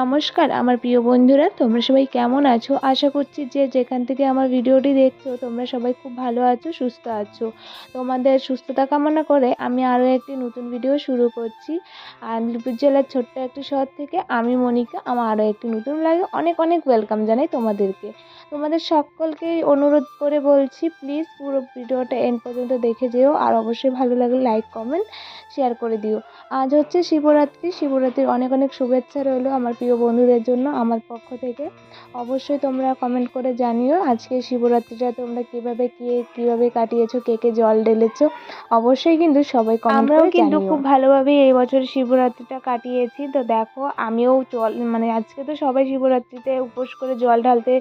নমস্কার, আমার প্রিয় বন্ধুরা, তোমরা সবাই কেমন আছো? আশা করছি যে যেখান থেকে আমার ভিডিওটি দেখছ, তোমরা সবাই খুব ভালো আছো, সুস্থ আছো। তোমাদের সুস্থতা কামনা করে আমি আরও একটি নতুন ভিডিও শুরু করছি। আলিপুর জেলার ছোট্ট একটি শহর থেকে আমি মনিকা, আমার আরও একটি নতুন লাগে অনেক অনেক ওয়েলকাম জানাই তোমাদেরকে। তোমাদের সকলকেই অনুরোধ করে বলছি প্লিজ পুরো ভিডিওটা এন্ড পর্যন্ত দেখে যেও, আর অবশ্যই ভালো লাগলে লাইক কমেন্ট শেয়ার করে দিও। আজ হচ্ছে শিবরাত্রি, শিবরাত্রির অনেক অনেক শুভেচ্ছা রইল আমার প্রিয় বন্ধুদের জন্য আমার পক্ষ থেকে অবশ্যই তোমরা কমেন্ট করে জানিও আজকে শিবরাত্রিটা তোমরা কীভাবে কে কীভাবে কাটিয়েছো কে কে জল ঢেলেছো অবশ্যই কিন্তু সবাই কমেন্ট আমরাও কিন্তু খুব ভালোভাবেই এই বছর শিবরাত্রিটা কাটিয়েছি তো দেখো আমিও জল মানে আজকে তো সবাই শিবরাত্রিতে উপোস করে জল ঢালতে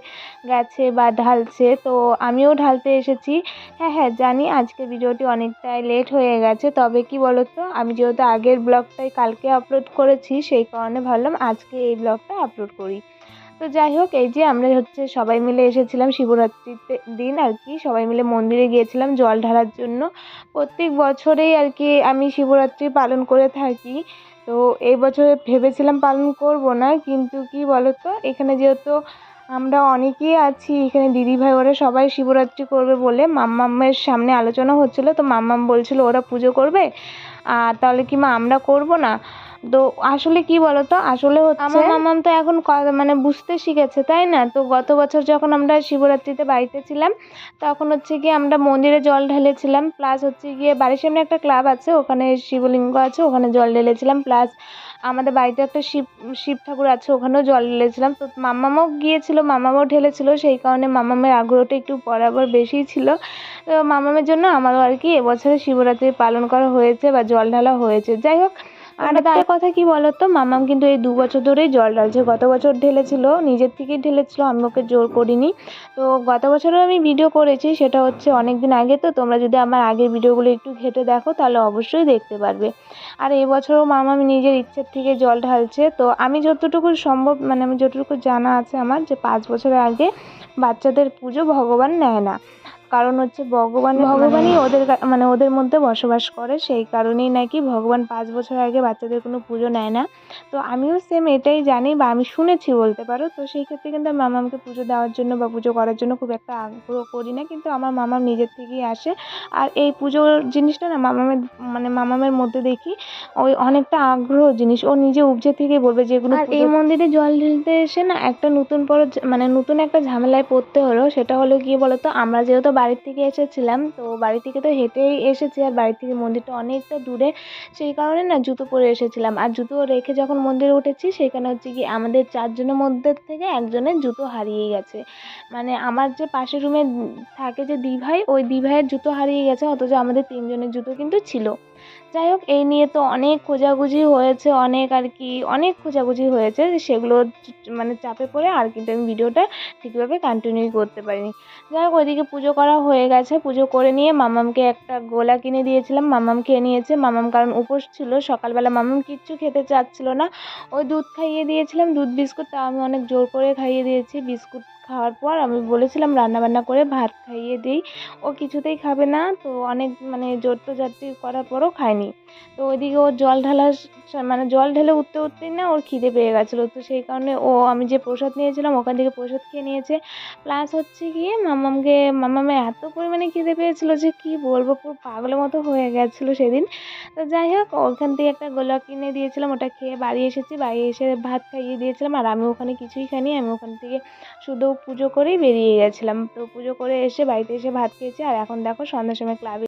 গেছে বা ঢালছে তো আমিও ঢালতে এসেছি। হ্যাঁ হ্যাঁ জানি আজকে ভিডিওটি অনেকটাই লেট হয়ে গেছে তবে কি বলো তো আমি যেহেতু আগের ব্লগটাই কালকে আপলোড করেছি সেই কারণে ভাবলাম আজকে এই ব্লগটা আপলোড করি। তো যাই হোক, এই যে আমরা হচ্ছে সবাই মিলে এসেছিলাম শিবরাত্রিতে দিন আর কি, সবাই মিলে মন্দিরে গিয়েছিলাম জল ঢালার জন্য। প্রত্যেক বছরেই আর কি আমি শিবরাত্রি পালন করে থাকি। তো এই বছরে ভেবেছিলাম পালন করব না, কিন্তু কি বলো তো এখানে যেহেতু আমরা অনেকেই আছি, এখানে দিদিভাই ওরা সবাই শিবরাত্রি করবে বলে মাম্মামের সামনে আলোচনা হচ্ছিল, তো মাম্মাম বলছিল ওরা পুজো করবে আর তাহলে কি মা আমরা করব না? তো আসলে কি বলতো? আসলে আমার মামাম তো এখন মানে বুঝতে শিখেছে, তাই না? তো গত বছর যখন আমরা শিবরাত্রিতে বাড়িতে ছিলাম, তখন হচ্ছে গিয়ে আমরা মন্দিরে জল ঢেলেছিলাম প্লাস হচ্ছে গিয়ে বাড়ির সামনে একটা ক্লাব আছে, ওখানে শিবলিঙ্গ আছে, ওখানে জল ঢেলেছিলাম প্লাস আমাদের বাড়িতে একটা শিব শিব ঠাকুর আছে, ওখানেও জল ঢেলেছিলাম। তো মামামও গিয়েছিল, মামামও ঢেলেছিল, সেই কারণে মামামের আগ্রহটা একটু বরাবর বেশিই ছিল। তো মামামের জন্য আমারও আর কি এবছরে শিবরাত্রি পালন করা হয়েছে বা জল ঢালা হয়েছে। যাই হোক আর একটা কথা কি বলতো? মামাম কিন্তু এই দু বছর ধরেই জল ঢালছে। গত বছর ঢেলেছিল নিজের থেকেই ঢেলেছিল আমি ওকে জোর করিনি। তো গত বছরও আমি ভিডিও করেছি সেটা হচ্ছে অনেক দিন আগে তো। তোমরা যদি আমার আগের ভিডিওগুলো একটু ঘেটে দেখো তাহলে অবশ্যই দেখতে পারবে। আর এই বছরও মামাম নিজের ইচ্ছের থেকে জল ঢালছে। তো আমি যতটুকু সম্ভব মানে আমি যতটুকু জানা আছে আমার যে পাঁচ বছর আগে বাচ্চাদের পুজো ভগবান নেয় না। কারণ হচ্ছে ভগবান ভগবানই ওদের মানে ওদের মধ্যে বসবাস করে সেই কারণেই নাকি ভগবান পাঁচ বছর আগে বাচ্চাদের কোনো পুজো নেয় না। তো আমিও সেম এটাই জানি বা আমি শুনেছি বলতে পারো। তো সেই ক্ষেত্রে কিন্তু আমি মামামকে পুজো দেওয়ার জন্য বা পুজো করার জন্য খুব একটা আগ্রহ করি না। কিন্তু আমার মামাম নিজের থেকেই আসে। আর এই পুজোর জিনিসটা না মামামের মানে মামামের মধ্যে দেখি ওই অনেকটা আগ্রহ জিনিস। ও নিজে উপজে থেকে বলবে যেগুলো এই মন্দিরে জল ঢেলতে এসে না একটা নতুন বড় মানে নতুন একটা ঝামেলায় পড়তে হলো সেটা হলো কি বলতো আমরা যেহেতু বাড়ির থেকে এসেছিলাম, তো বাড়ি থেকে তো হেঁটেই এসেছি আর বাড়ি থেকে মন্দিরটা অনেকটা দূরে, সেই কারণে না জুতো পরে এসেছিলাম। আর জুতো রেখে যখন মন্দিরে উঠেছি, সেখানে হচ্ছে কি আমাদের চারজনের মধ্যে থেকে একজনের জুতো হারিয়ে গেছে। মানে আমার যে পাশের রুমে থাকে যে দিভাই, ওই দিভাইয়ের জুতো হারিয়ে গেছে, অথচ আমাদের তিনজনের জুতো কিন্তু ছিল। যাই হোক, এই নিয়ে তো অনেক খোঁজাখুঁজি হয়েছে, অনেক আর কি, অনেক খোঁজাখুঁজি হয়েছে সেগুলো মানে চাপে পড়ে আর কিন্তু আমি ভিডিওটা ঠিকভাবে কন্টিনিউ করতে পারিনি। যাই হোক, ওইদিকে পুজো করা হয়ে গেছে, পুজো করে নিয়ে মামামকে একটা গোলা কিনে দিয়েছিলাম, মামাম খেয়ে নিয়েছে, মামাম কারণ উপোস ছিল, সকালবেলা মামাম কিচ্ছু খেতে চাচ্ছিল না। ওই দুধ খাইয়ে দিয়েছিলাম, দুধ বিস্কুট তাও আমি অনেক জোর করে খাইয়ে দিয়েছি, বিস্কুট খাওয়ার পর আমি বলেছিলাম রান্না বান্না করে ভাত খাইয়ে দিই। ও কিছুতেই খাবে না, তো অনেক মানে জোর জাতি করার পরও খায়নি। তো ওইদিকে ওর জল ঢালা স- মানে জল ঢেলে উঠতে উঠতেই না ওর খিদে পেয়ে গেছিল। তো সেই কারণে ও, আমি যে প্রসাদ নিয়েছিলাম ওখান থেকে প্রসাদ খেয়ে নিয়েছে। প্লাস হচ্ছে গিয়ে মামামকে, মামামের এত পরিমাণে খিদে পেয়েছিলো যে কি বলব, পুরো পাগলের মতো হয়ে গেছিল সেদিন। তো যাই হোক, ওখান থেকে একটা গোলা কিনে দিয়েছিলাম, ওটা খেয়ে বাড়ি এসেছি। বাড়ি এসে ভাত খাইয়ে দিয়েছিলাম, আর আমি ওখানে কিছুই খাইনি। আমি ওখান থেকে শুধু পুজো করেই বেরিয়ে গেছিলাম। তো পুজো করে এসে বাড়িতে এসে ভাত খেয়েছি। আর এখন দেখো সন্ধ্যার সময় ক্লাবে